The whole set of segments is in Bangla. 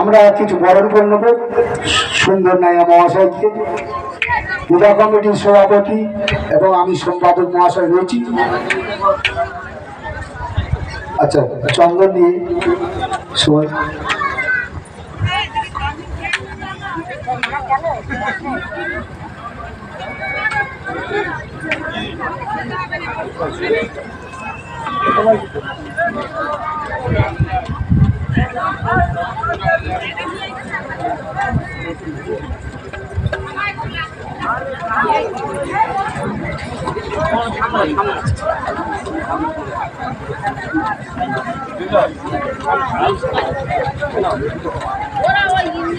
আমরা কিছু বরণ করে নেব। সুন্দর নাইয়া মহাশয়কে। পূজা কমিটির সভাপতি এবং আমি সম্পাদক মহাশয় রয়েছি। আচ্ছা চন্দন দিয়ে 我让我赢你。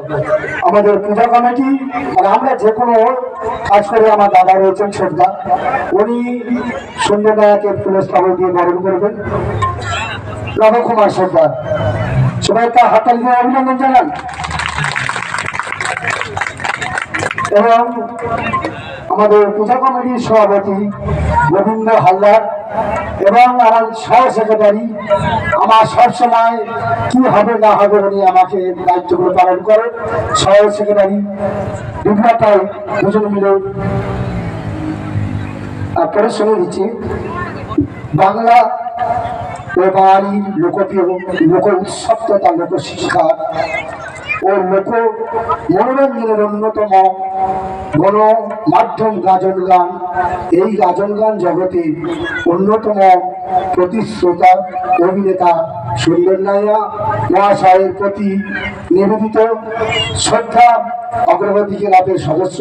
আমাদের পূজা কমিটি আর আমরা যে কোনো কাজ করে আমার দাদা রয়েছেন ছোটদা উনি সুন্দর নায়কে পুরস্কার দিয়ে বরণ করবেন। নবকুমার সর্দার সবাই তার হাতাল দিয়ে অভিনন্দন জানান। এবং আমাদের পূজা কমিটির সভাপতি গোবিন্দ হালদার এবং আমার সহ সেক্রেটারি, আমার সবসময় কি হবে না হবে উনি আমাকে দায়িত্বগুলো পালন করে। সহ সেক্রেটারি বিপ্লবটাই দুজন মিলে শুনে দিচ্ছি। বাংলা ও বাঙালির লোকপ্রিয় লোক উৎসব তথা লোকশিক্ষা ও লোক মনোরঞ্জনের অন্যতম গণ মাধ্যম গাজন গান। এই গাজন গান জগতে অন্যতম প্রতিশ্রোতা অভিনেতা সুন্দর নাইয়া মহাশয়ের প্রতি নিবেদিত শ্রদ্ধা অগ্রগতিকে লাভের সদস্য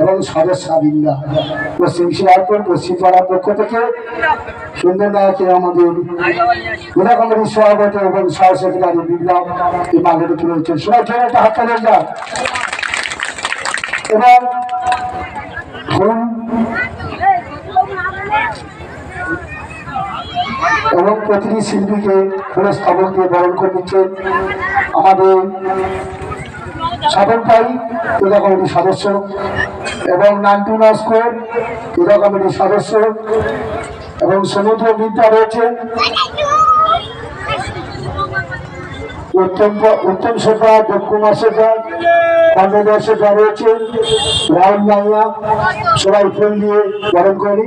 এবং সদস্যবৃন্দা। পশ্চিম শিলারপুর পশ্চিম পাড়ার পক্ষ থেকে সুন্দর নায়কে আমাদের কমিটির সভাপতি এবং সহ সেক্রেটারি বিপ্লব, এই মালটি তুলে সবাই একটা হাত এবং এবং প্রতিটি শিল্পীকে ফুলের স্থবক দিয়ে বরণ করে দিচ্ছেন আমাদের সাধন পাই পূজা কমিটির সদস্য, এবং নান্টু নস্কর পূজা কমিটির সদস্য, এবং সমুদ্র বিদ্যা রয়েছে। উত্তম উত্তম শেখা দেবকুমার শেখা কর্ণধর শেখা রয়েছে সবাই ফোন দিয়ে বরণ করি।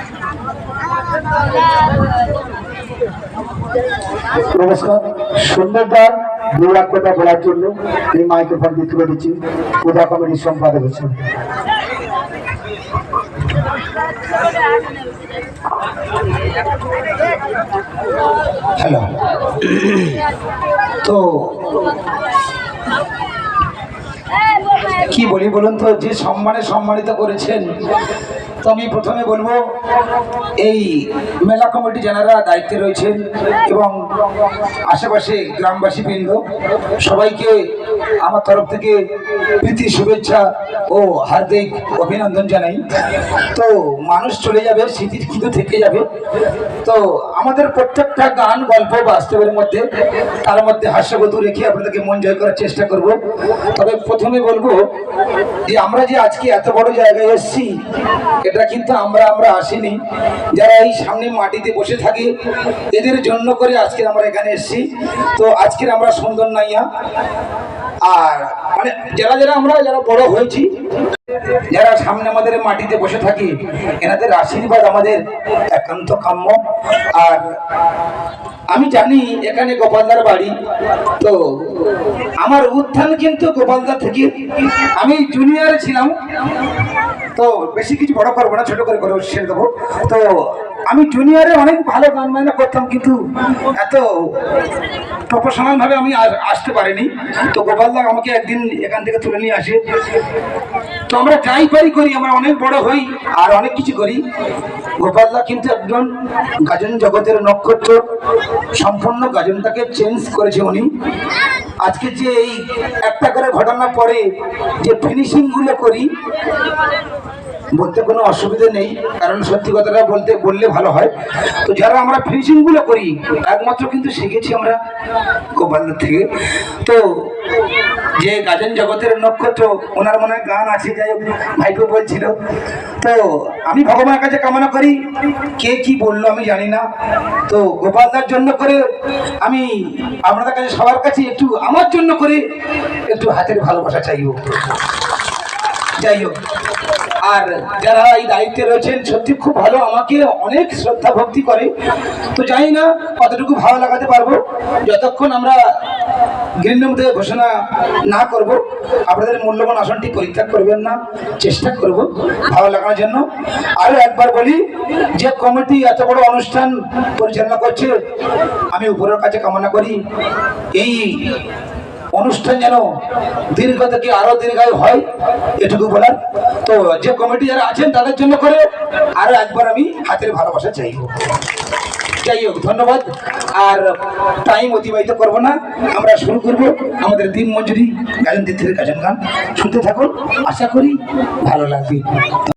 নমস্কার। সুন্দরদার দুই কথা বলার জন্য এই মাইক্রোফোন তুলে দিচ্ছি। পূজা কমিটির সম্পাদক হচ্ছেন। হ্যালো। তো কি বলি বলুন তো, যে সম্মানে সম্মানিত করেছেন, তো আমি প্রথমে বলব, এই মেলা কমিটি যারা দায়িত্বে রয়েছেন এবং আশেপাশে গ্রামবাসী বৃন্দ সবাইকে আমার তরফ থেকে প্রীতি, শুভেচ্ছা ও হার্দিক অভিনন্দন জানাই। তো মানুষ চলে যাবে স্মৃতির কিন্তু থেকে যাবে। তো আমাদের প্রত্যেকটা গান, গল্প বাস্তবের মধ্যে, তার মধ্যে হাস্যবধু রেখে আপনাদেরকে মন জয় করার চেষ্টা করব। তবে প্রথমে বলব যে আমরা যে আজকে এত বড় জায়গায় এসেছি, এটা কিন্তু আমরা আমরা আসিনি। যারা এই সামনে মাটিতে বসে থাকি, এদের জন্য করে আজকে আমরা এখানে এসেছি। তো আজকের আমরা সুন্দর নাইয়া। আর মানে যারা যারা আমরা, যারা বড় হয়েছি যারা সামনে আমাদের মাটিতে বসে থাকে, এনাদের আশীর্বাদ আমাদের একান্ত কাম্য। আর আমি জানি এখানে গোপালদার বাড়ি, তো আমার উত্থান কিন্তু গোপালদার থেকে। আমি জুনিয়র ছিলাম, তো বেশি কিছু বড় করব না, ছোট করে করে ছেড়ে দেবো। তো আমি জুনিয়রে অনেক ভালো গান বাজনা করতাম, কিন্তু এত প্রফেশনাল ভাবে আমি আর আসতে পারিনি। তো গোপালদা আমাকে একদিন এখান থেকে তুলে নিয়ে আসে। তো আমরা যাই পারি করি, আমরা অনেক বড় হই আর অনেক কিছু করি। গোপালদা কিন্তু একজন গাজন জগতের নক্ষত্র, সম্পূর্ণ গাজনটাকে চেঞ্জ করেছে উনি। আজকে যে এই একটা করে ঘটনা পরে যে ফিনিশিংগুলো করি, বলতে কোনো অসুবিধা নেই, কারণ সত্যি কথাটা বলতে, বললে ভালো হয়। তো যারা আমরা ফিনিশিংগুলো করি, একমাত্র কিন্তু শিখেছি আমরা গোপালদার থেকে। তো যে গাজন জগতের নক্ষত্র, ওনার মনে গান আছে যাই হোক ভাইপো বলছিল। তো আমি ভগবানের কাছে কামনা করি, কে কি বলল আমি জানি না। তো গোপালদার জন্য করে আমি আপনাদের কাছে, সবার কাছে একটু আমার জন্য করে একটু হাতের ভালোবাসা চাইব। যাই হোক, আর যারা এই দায়িত্বে রয়েছেন, সত্যি খুব ভালো, আমাকে অনেক শ্রদ্ধা ভক্তি করে। তো জানি না কতটুকু ভালো লাগাতে পারব। যতক্ষণ আমরা থেকে ঘোষণা না করব। আপনাদের মূল্যবান আসনটি পরিত্যাগ করবেন না, চেষ্টা করব ভালো লাগানোর জন্য। আরও একবার বলি, যে কমিটি এত বড় অনুষ্ঠান পরিচালনা করছে, আমি উপরের কাছে কামনা করি, এই অনুষ্ঠান যেন দীর্ঘ থেকে আরও দীর্ঘায়ু হয়, এটুকু বলার। তো যে কমিটি যারা আছেন, তাদের জন্য করে আরও একবার আমি হাতের ভালোবাসা চাইব। যাই হোক, ধন্যবাদ। আর টাইম অতিবাহিত করব না। আমরা শুরু করব আমাদের দিন মজুরি গাজন তীর্থের গাজন গান। শুনতে থাকুন। আশা করি ভালো লাগবে।